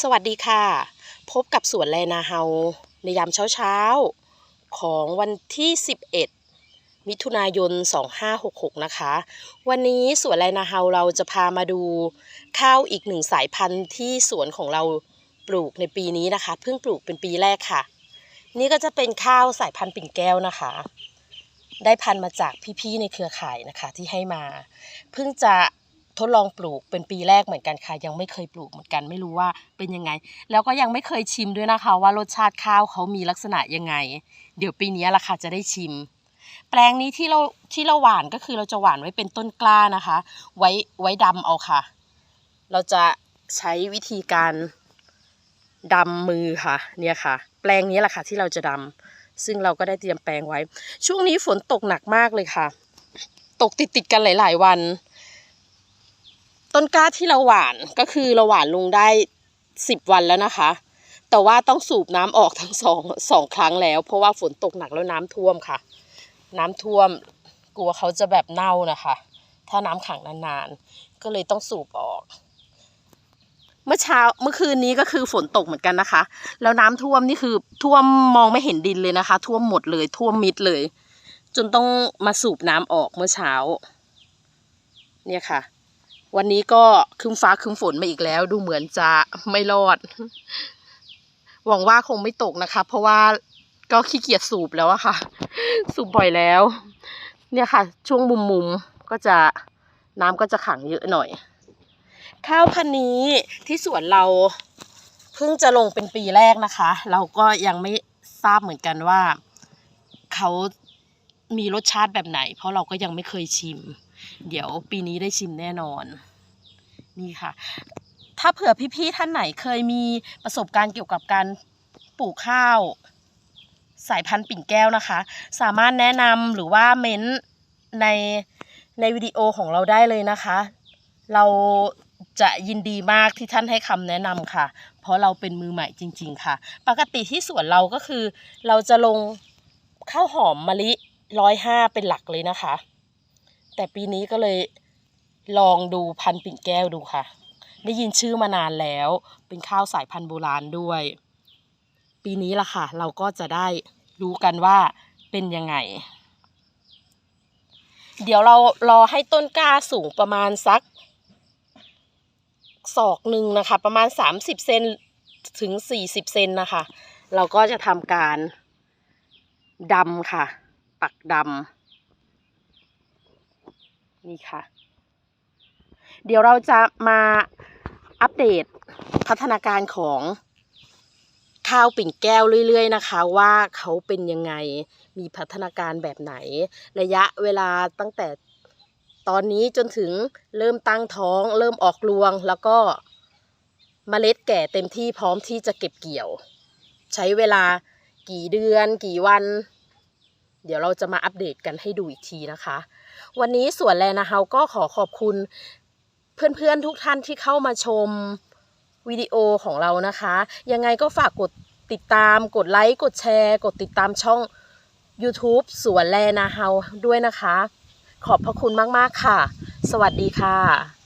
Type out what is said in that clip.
สวัสดีค่ะ พบกับสวนแลนาเฮาในยามเช้าๆ ของวันที่ 11 มิถุนายน 2566 นะคะ วันนี้สวนแลนาเฮาเราจะพามาดูข้าวอีกหนึ่งสายพันธุ์ที่สวนของเราปลูกในปีนี้นะคะ เพิ่งปลูกเป็นปีแรกค่ะ นี่ก็จะเป็นข้าวสายพันธุ์ปิ่นแก้วนะคะ ได้พันธุ์มาจากพี่ๆในเครือข่ายนะคะที่ให้มา เพิ่งจะ ทดลองปลูกเป็นปีแรกเหมือนกันค่ะ ยังไม่เคยปลูกเหมือนกันไม่รู้ว่าเป็นยังไง แล้วก็ยังไม่เคยชิมด้วยนะคะ ว่ารสชาติข้าวเขามีลักษณะยังไง เดี๋ยวปีนี้ละค่ะจะได้ชิม แปลงนี้ที่เราที่เราหว่านก็คือเราจะหว่านไว้เป็นต้นกล้านะคะ ไว้ไว้ดำเอาค่ะ เราจะใช้วิธีการดำมือค่ะ เนี่ยค่ะ แปลงนี้แหละค่ะที่เราจะดำซึ่งเราก็ได้เตรียมแปลงไว้ ช่วงนี้ฝนตกหนักมากเลยค่ะ ตกติดติดกันหลาย ๆ วัน ต้นกล้าที่เราหว่านก็คือเราหว่านลงได้สิบวันแล้วนะคะ แต่ว่าต้องสูบน้ำออกทั้งสองสองครั้งแล้ว เพราะว่าฝนตกหนักแล้วน้ำท่วมค่ะ น้ำท่วมกลัวเขาจะแบบเน่านะคะ ถ้าน้ำขังนานๆ ก็เลยต้องสูบออก เมื่อเช้าเมื่อคืนนี้ก็คือฝนตกเหมือนกันนะคะ แล้วน้ำท่วมนี่คือท่วมมองไม่เห็นดินเลยนะคะ ท่วมหมดเลยท่วมมิดเลย จนต้องมาสูบน้ำออกเมื่อเช้า เนี่ยค่ะ วันนี้ก็คึมฟ้าคึมฝนมาอีกแล้ว ดูเหมือนจะไม่รอด หวังว่าคงไม่ตกนะคะ เพราะว่าก็ขี้เกียจสูบแล้วอะค่ะ สูบบ่อยแล้ว เนี่ยค่ะ ช่วงมุมมุมก็จะน้ำก็จะขังเยอะหน่อย ข้าวพันธุ์นี้ที่สวนเราเพิ่งจะลงเป็นปีแรกนะคะ เราก็ยังไม่ทราบเหมือนกันว่าเขามีรสชาติแบบไหน เพราะเราก็ยังไม่เคยชิม เดี๋ยวปีนี้ได้ชิมแน่นอน นี่ค่ะ ถ้าเผื่อพี่ๆท่านไหนเคยมีประสบการณ์เกี่ยวกับการปลูกข้าว สายพันธุ์ปิ่นแก้วนะคะ สามารถแนะนำหรือว่าเม้นต์ในในวิดีโอของเราได้เลยนะคะ เราจะยินดีมากที่ท่านให้คำแนะนำค่ะ เพราะเราเป็นมือใหม่จริง ๆ ค่ะ ปกติที่สวนเราก็คือ เราจะลงข้าวหอมมะลิร้อยห้าเป็นหลักเลยนะคะ แต่ปีนี้ก็เลยลองดูพันธุ์ปิ่นแก้วดูค่ะ ได้ยินชื่อมานานแล้ว เป็นข้าวสายพันธุ์โบราณด้วย ปีนี้ล่ะค่ะ เราก็จะได้รู้กันว่าเป็นยังไง เดี๋ยวเรารอให้ต้นกล้าสูงประมาณสักศอกหนึ่งนะคะ ประมาณ 30 เซนถึง 40 เซนนะคะ เราก็จะทำการดำค่ะ ปักดำ นี่ค่ะ เดี๋ยวเราจะมาอัปเดตพัฒนาการของข้าวปิ่นแก้วเรื่อย ๆ นะคะ ว่าเขาเป็นยังไงมีพัฒนาการแบบไหน ระยะเวลาตั้งแต่ตอนนี้จนถึงเริ่มตั้งท้อง เริ่มออกรวง แล้วก็เมล็ดแก่เต็มที่พร้อมที่จะเก็บเกี่ยว ใช้เวลากี่เดือน กี่วัน เดี๋ยวเราจะมาอัปเดตกันให้ดูอีกทีนะคะ วันนี้สวนแลนะเฮาก็ขอขอบคุณเพื่อนๆทุกท่านที่เข้ามาชมวิดีโอของเรานะคะ ยังไงก็ฝากกดติดตาม กดไลค์ กดแชร์ กดติดตามช่อง YouTube สวนแลนาเฮาด้วยนะคะ ขอบพระคุณมาก ๆ ค่ะ สวัสดีค่ะ